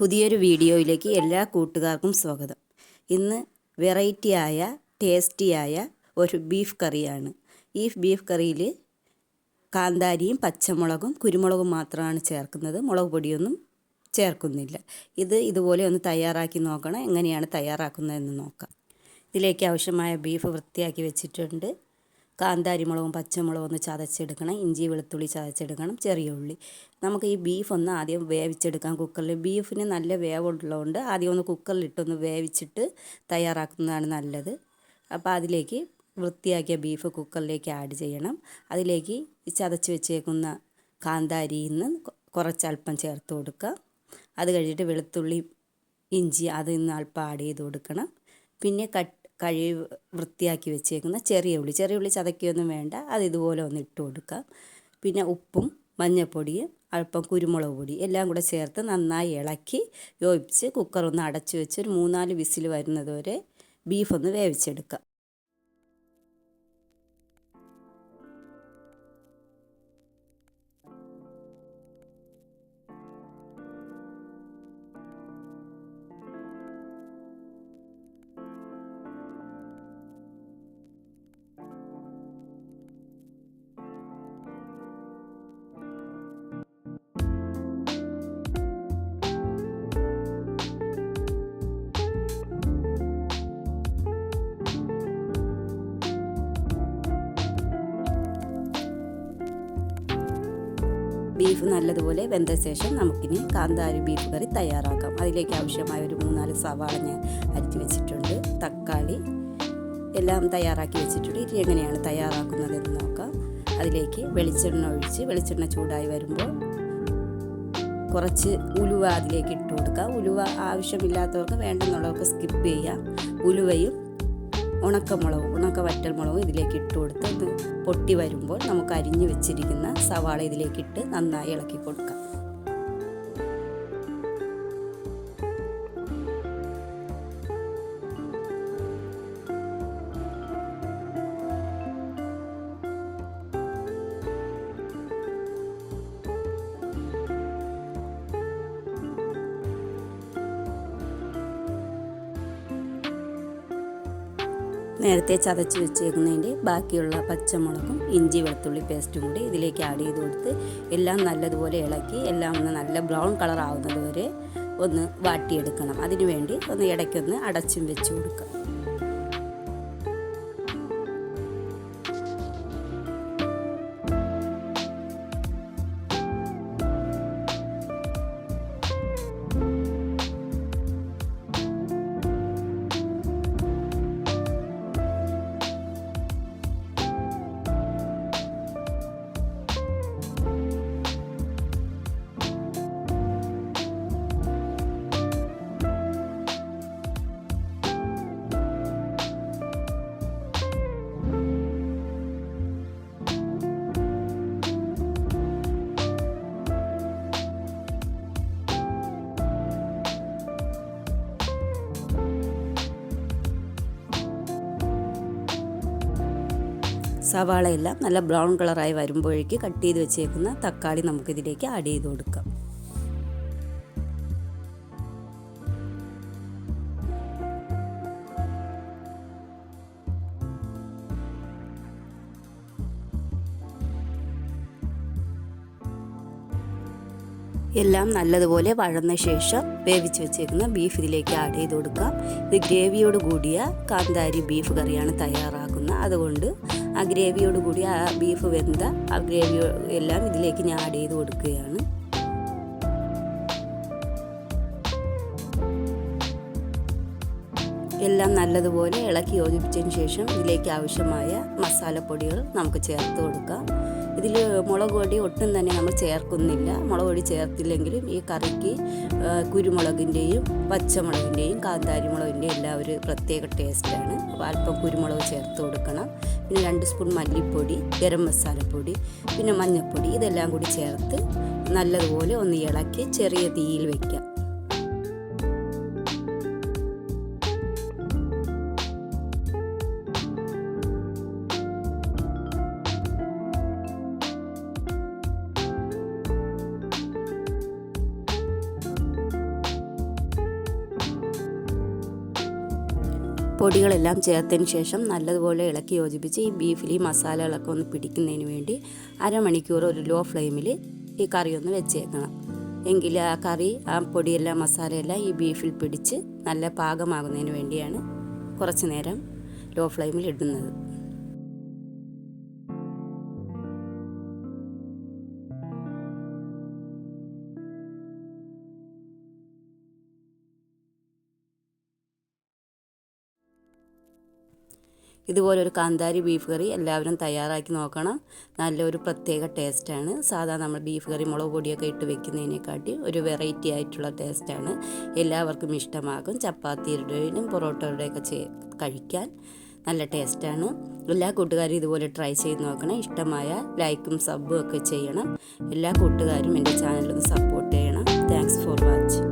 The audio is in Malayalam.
പുതിയൊരു വീഡിയോയിലേക്ക് എല്ലാ കൂട്ടുകാർക്കും സ്വാഗതം. ഇന്ന് വെറൈറ്റിയായ ടേസ്റ്റിയായ ഒരു ബീഫ് കറിയാണ്. ഈ ബീഫ് കറിയിൽ കാന്താരിയും പച്ചമുളകും കുരുമുളകും മാത്രമാണ് ചേർക്കുന്നത്. മുളക് പൊടിയൊന്നും ചേർക്കുന്നില്ല. ഇത് ഇതുപോലെ ഒന്ന് തയ്യാറാക്കി നോക്കണം. എങ്ങനെയാണ് തയ്യാറാക്കുന്നതെന്ന് നോക്കാം. ഇതിലേക്ക് ആവശ്യമായ ബീഫ് വൃത്തിയാക്കി വെച്ചിട്ടുണ്ട്. കാന്താരി മുളകും പച്ചമുളകും ഒന്ന് ചതച്ചെടുക്കണം. ഇഞ്ചി വെളുത്തുള്ളി ചതച്ചെടുക്കണം. ചെറിയ ഉള്ളി. നമുക്ക് ഈ ബീഫ് ഒന്ന് ആദ്യം വേവിച്ചെടുക്കാം കുക്കറിൽ. ബീഫിന് നല്ല വേവുള്ളതുകൊണ്ട് ആദ്യം ഒന്ന് കുക്കറിലിട്ടൊന്ന് വേവിച്ചിട്ട് തയ്യാറാക്കുന്നതാണ് നല്ലത്. അപ്പോൾ അതിലേക്ക് വൃത്തിയാക്കിയ ബീഫ് കുക്കറിലേക്ക് ആഡ് ചെയ്യണം. അതിലേക്ക് ചതച്ച് വെച്ചേക്കുന്ന കാന്താരിയിൽ നിന്ന് കുറച്ചല്പം ചേർത്ത് കൊടുക്കുക അത് കഴിഞ്ഞിട്ട് വെളുത്തുള്ളി ഇഞ്ചി അതിൽ നിന്ന് അല്പം ആഡ് ചെയ്ത് കൊടുക്കണം. പിന്നെ കട്ട് കഴുകി വൃത്തിയാക്കി വെച്ചേക്കുന്ന ചെറിയ ഉള്ളി. ചെറിയ ഉള്ളി ചതക്കിയൊന്നും വേണ്ട. അത് ഇതുപോലെ ഒന്ന് ഇട്ട് കൊടുക്കാം. പിന്നെ ഉപ്പും മഞ്ഞൾപ്പൊടിയും അല്പം കുരുമുളക് പൊടി എല്ലാം കൂടെ ചേർത്ത് നന്നായി ഇളക്കി യോജിപ്പിച്ച് കുക്കർ ഒന്ന് അടച്ചു വെച്ച് ഒരു മൂന്നാൽ വിസിൽ വരുന്നതുവരെ ബീഫ് ഒന്ന് വേവിച്ചെടുക്കാം. ബീഫ് നല്ലതുപോലെ വെന്ത ശേഷം നമുക്കിനി കാന്താരി ബീഫ് കറി തയ്യാറാക്കാം. അതിലേക്ക് ആവശ്യമായ ഒരു മൂന്നാൽ സവാള ഞാൻ അരിച്ചു വെച്ചിട്ടുണ്ട്. തക്കാളി എല്ലാം തയ്യാറാക്കി വെച്ചിട്ടുണ്ട്. ഇനി എങ്ങനെയാണ് തയ്യാറാക്കുന്നതെന്ന് നോക്കാം. അതിലേക്ക് വെളിച്ചെണ്ണ ഒഴിച്ച് വെളിച്ചെണ്ണ ചൂടായി വരുമ്പോൾ കുറച്ച് ഉലുവ അതിലേക്ക് ഇട്ട് കൊടുക്കുക ഉലുവ ആവശ്യമില്ലാത്തവർക്ക് വേണ്ടെന്നുള്ളവർക്ക് സ്കിപ്പ് ചെയ്യാം. ഉലുവയും ഉണക്കമുളകും ഉണക്ക വറ്റൽമുളകും ഇതിലേക്ക് ഇട്ട് കൊടുത്ത് പൊട്ടി വരുമ്പോൾ നമുക്ക് അരിഞ്ഞു വെച്ചിരിക്കുന്ന സവാള ഇതിലേക്കിട്ട് നന്നായി ഇളക്കി കൊടുക്കാം. നേരത്തെ ചതച്ച് വെച്ചേക്കുന്നതിന്റെ ബാക്കിയുള്ള പച്ചമുളകും ഇഞ്ചി വെളുത്തുള്ളി പേസ്റ്റും കൂടി ഇതിലേക്ക് ആഡ് ചെയ്ത് കൊടുത്ത് എല്ലാം നല്ലതുപോലെ ഇളക്കി എല്ലാം ഒന്ന് നല്ല ബ്രൗൺ കളർ ആവുന്നത് വരെ ഒന്ന് വാട്ടിയെടുക്കണം. അതിനു വേണ്ടി ഒന്ന് ഇടയ്ക്കൊന്ന് അടച്ചും വെച്ച് കൊടുക്കുക. സവാളയെല്ലാം നല്ല ബ്രൗൺ കളറായി വരുമ്പോഴേക്ക് കട്ട് ചെയ്ത് വെച്ചേക്കുന്ന തക്കാളി നമുക്കിതിലേക്ക് ആഡ് ചെയ്ത് കൊടുക്കാം. എല്ലാം നല്ലതുപോലെ വഴന്ന ശേഷം വേവിച്ച് വെച്ചേക്കുന്ന ബീഫ് ഇതിലേക്ക് ആഡ് ചെയ്ത് കൊടുക്കാം ഇത് ഗ്രേവിയോട് കൂടിയ കാന്താരി ബീഫ് കറിയാണ് തയ്യാറാക്കുന്നത്. അതുകൊണ്ട് ആ ഗ്രേവിയോട് കൂടി ആ ബീഫ് വെന്ത ആ ഗ്രേവി എല്ലാം ഇതിലേക്ക് ഞാൻ ആഡ് ചെയ്ത് കൊടുക്കുകയാണ്. എല്ലാം നല്ലതുപോലെ ഇളക്കി യോജിപ്പിച്ചതിന് ശേഷം ഇതിലേക്ക് ആവശ്യമായ മസാലപ്പൊടികൾ നമുക്ക് ചേർത്ത് കൊടുക്കാം. ഇതിൽ മുളക് പൊടി ഒട്ടും തന്നെ നമ്മൾ ചേർക്കുന്നില്ല. മുളക് പൊടി ചേർത്തില്ലെങ്കിലും ഈ കറിക്ക് കുരുമുളകിന്റെയും പച്ചമുളകിന്റെയും കാന്താരി മുളകിന്റെയും എല്ലാം ഒരു പ്രത്യേക ടേസ്റ്റാണ്. അപ്പോൾ അല്പം കുരുമുളക് ചേർത്ത് കൊടുക്കണം. പിന്നെ രണ്ട് സ്പൂൺ മല്ലിപ്പൊടി ഗരം മസാലപ്പൊടി പിന്നെ മഞ്ഞൾപ്പൊടി ഇതെല്ലാം കൂടി ചേർത്ത് നല്ലതുപോലെ ഒന്ന് ഇളക്കി ചെറിയ തീയിൽ വയ്ക്കാം പൊടികളെല്ലാം ചേർത്തതിന് ശേഷം നല്ലതുപോലെ ഇളക്കി യോജിപ്പിച്ച് ഈ ബീഫിൽ ഈ മസാലകളൊക്കെ ഒന്ന് പിടിക്കുന്നതിന് വേണ്ടി അരമണിക്കൂർ ഒരു ലോ ഫ്ലെയിമിൽ ഈ കറി ഒന്ന് വെച്ചേക്കണം. എങ്കിൽ ആ കറി ആ പൊടിയെല്ലാം മസാലയെല്ലാം ഈ ബീഫിൽ പിടിച്ച് നല്ല പാകമാകുന്നതിന് വേണ്ടിയാണ് കുറച്ച് നേരം ലോ ഫ്ലെയിമിൽ ഇടുന്നത്. ഇതുപോലൊരു കാന്താരി ബീഫ് കറി എല്ലാവരും തയ്യാറാക്കി നോക്കണം. നല്ലൊരു പ്രത്യേക ടേസ്റ്റാണ്. സാധാ നമ്മൾ ബീഫ് കറി മുളക് പൊടിയൊക്കെ ഇട്ട് വെക്കുന്നതിനെക്കാട്ടി ഒരു വെറൈറ്റി ആയിട്ടുള്ള ടേസ്റ്റാണ്. എല്ലാവർക്കും ഇഷ്ടമാകും. ചപ്പാത്തിയുടെയും പൊറോട്ടയുടെയൊക്കെ ചേ കഴിക്കാൻ നല്ല ടേസ്റ്റാണ്. എല്ലാ കൂട്ടുകാരും ഇതുപോലെ ട്രൈ ചെയ്ത് നോക്കണം. ഇഷ്ടമായ ലൈക്കും സബും ഒക്കെ ചെയ്യണം. എല്ലാ കൂട്ടുകാരും എന്റെ ചാനലൊന്ന് സപ്പോർട്ട് ചെയ്യണം. Thanks for watching.